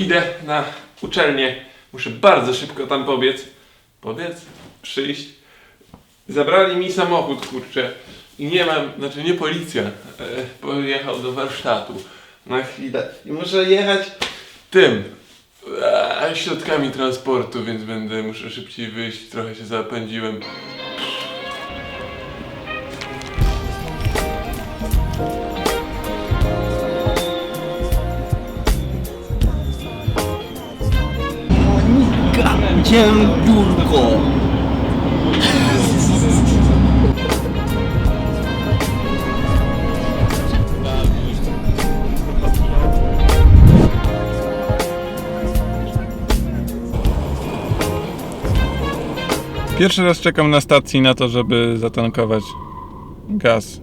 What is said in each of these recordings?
idę na uczelnię. Muszę bardzo szybko tam pobiec. Pobiec? Przyjść. Zabrali mi samochód, kurczę. I nie mam, znaczy nie policja. E, pojechał do warsztatu. Na chwilę. I muszę jechać tym. E, środkami transportu, więc będę, muszę szybciej wyjść. Trochę się zapędziłem. Cię biurko. Pierwszy raz czekam na stacji na to, żeby zatankować gaz.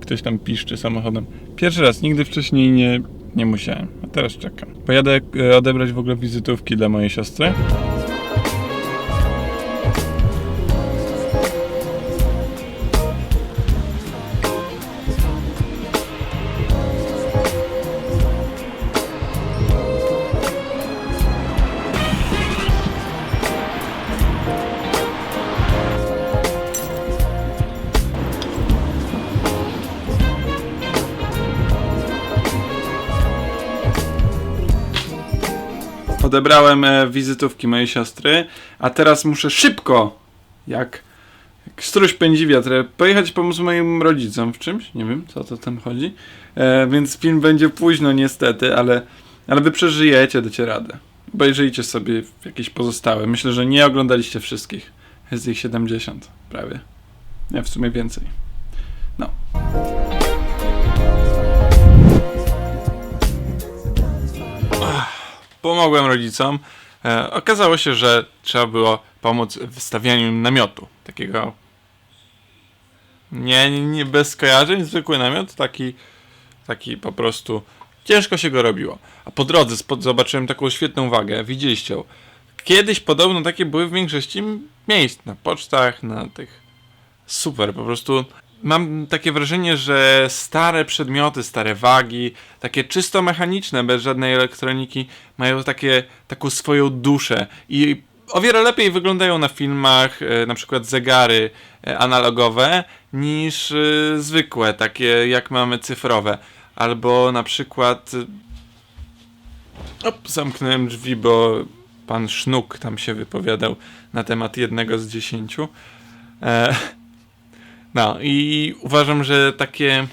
Ktoś tam piszczy samochodem. Pierwszy raz, nigdy wcześniej nie, nie musiałem, teraz czekam. Pojadę e, odebrać w ogóle wizytówki dla mojej siostry. Odebrałem e, wizytówki mojej siostry, a teraz muszę szybko, jak, jak struś pędzi wiatr, e, pojechać pomóc moim rodzicom w czymś. Nie wiem, co to tam chodzi. E, więc film będzie późno niestety, ale, ale wy przeżyjecie, dacie radę. Obejrzyjcie sobie jakieś pozostałe. Myślę, że nie oglądaliście wszystkich. Jest ich 70 prawie. Nie, w sumie więcej. No. Pomogłem rodzicom. E, okazało się, że trzeba było pomóc w wystawianiu im namiotu. Takiego. Nie, nie bez skojarzeń, zwykły namiot, taki, taki po prostu. Ciężko się go robiło. A po drodze spod, zobaczyłem taką świetną wagę. Widzieliście ją. Kiedyś podobno takie były w większości miejsc. Na pocztach, na tych. Super, po prostu mam takie wrażenie, że stare przedmioty, stare wagi, takie czysto mechaniczne, bez żadnej elektroniki, mają takie, taką swoją duszę i o wiele lepiej wyglądają na filmach, e, na przykład zegary e, analogowe, niż e, zwykłe, takie jak mamy cyfrowe. Albo na przykład. Op, zamknąłem drzwi, bo pan Sznuk tam się wypowiadał na temat jednego z dziesięciu. No i uważam, że takie.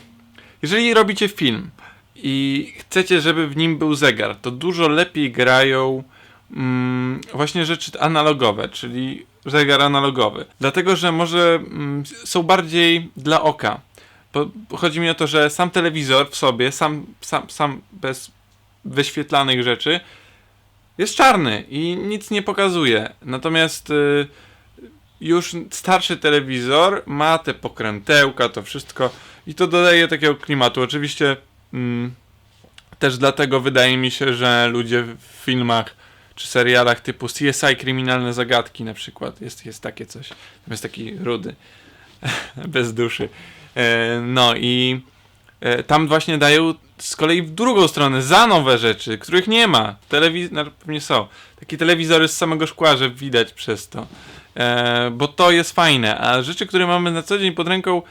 Jeżeli robicie film i chcecie, żeby w nim był zegar, to dużo lepiej grają mm, właśnie rzeczy analogowe, czyli zegar analogowy. Dlatego, że może mm, są bardziej dla oka. Bo chodzi mi o to, że sam telewizor w sobie, sam, sam, sam bez wyświetlanych rzeczy, jest czarny i nic nie pokazuje. Natomiast. y, już starszy telewizor ma te pokrętełka, to wszystko i to dodaje takiego klimatu. Oczywiście mm, też dlatego wydaje mi się, że ludzie w filmach czy serialach typu CSI Kryminalne Zagadki na przykład, jest, jest takie coś, jest taki rudy, bez duszy. E, no i e, tam właśnie dają z kolei w drugą stronę, za nowe rzeczy, których nie ma. Telewiz- no, pewnie są. Takie telewizory z samego szkła, że widać przez to. E, bo to jest fajne, a rzeczy, które mamy na co dzień pod ręką,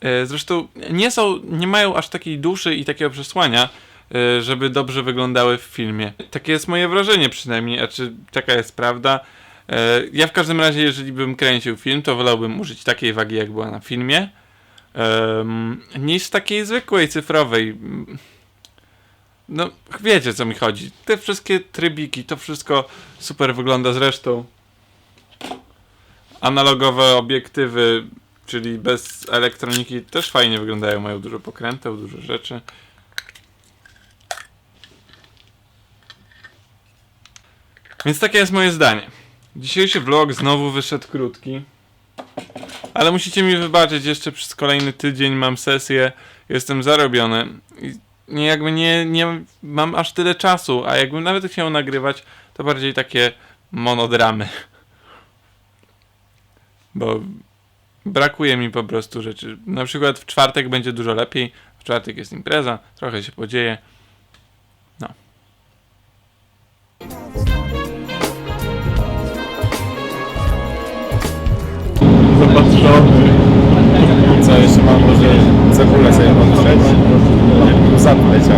e, zresztą nie są, nie mają aż takiej duszy i takiego przesłania, e, żeby dobrze wyglądały w filmie. Takie jest moje wrażenie przynajmniej, a czy taka jest prawda? Ja w każdym razie, jeżeli bym kręcił film, to wolałbym użyć takiej wagi, jak była na filmie, niż takiej zwykłej, cyfrowej. No, wiecie co mi chodzi. Te wszystkie trybiki, to wszystko super wygląda zresztą analogowe obiektywy, czyli bez elektroniki, też fajnie wyglądają. Mają dużo pokręteł, dużo rzeczy. Więc takie jest moje zdanie. Dzisiejszy vlog znowu wyszedł krótki. Ale musicie mi wybaczyć, jeszcze przez kolejny tydzień mam sesję, jestem zarobiony. I nie, jakby nie, nie mam aż tyle czasu, a jakbym nawet chciał nagrywać, to bardziej takie monodramy bo brakuje mi po prostu rzeczy. Na przykład w czwartek będzie dużo lepiej, w czwartek jest impreza, trochę się podzieje. No. Co jeszcze mam, może za kulę sobie podtrzeć? Za leciało.